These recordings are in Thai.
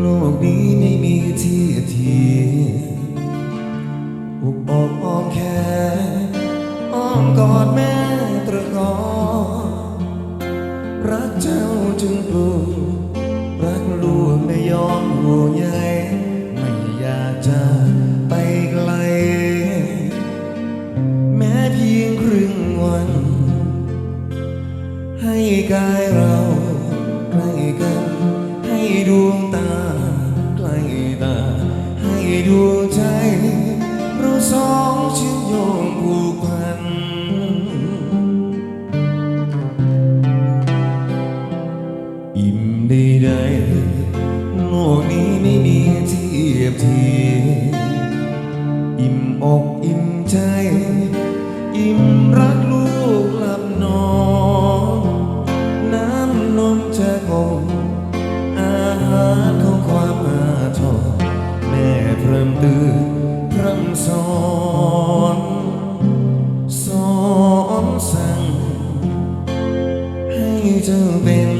โลกนี้ไม่มีที่ทีอุบอกอ้อมแขนอ้อมกอดแม่ตรกอรักเจ้าจึงปลูกรักลูกไม่ยอมห่วงใยไม่อยากจะไปไกล แม้เพียงครึ่งวัน ให้กายเรา กล้กัน ให้ดวงตาใกล้ตา ให้ดวงใจ เราสองเชื่อมโยงผูกพัน อิ่มใดๆโลกนี้ไม่มีเทียบเทียมอิ่มอกอิ่มใจ อิ่ม พรำตื่นพรำสอนสอนสั่ง ให้เจ้าเป็น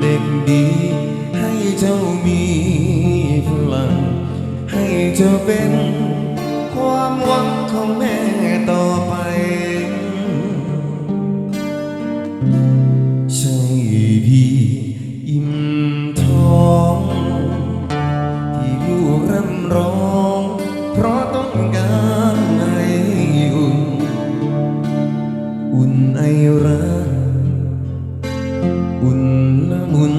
เด็กดี ให้เจ้ามีพลัง ให้เจ้าเป็นความหวังของแม่ต่อ ร้อง เพราะต้องการให้อุ่น อุ่นไอรักอุ่นละมุน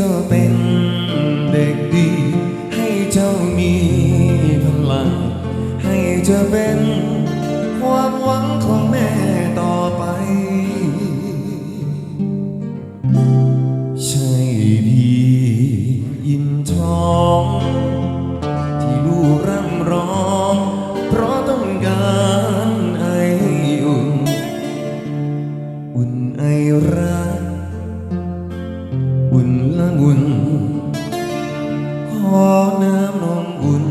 ให้ อุ่นละมุนขอน้ำนมอุ่น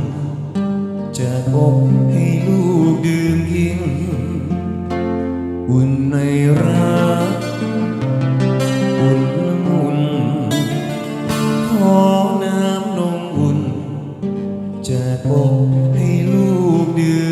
จะอกให้ลูกดื่มกิน อุ่นในรัก อุ่นละมุนขอน้ำนมอุ่น จะอกให้ลูกดื่ม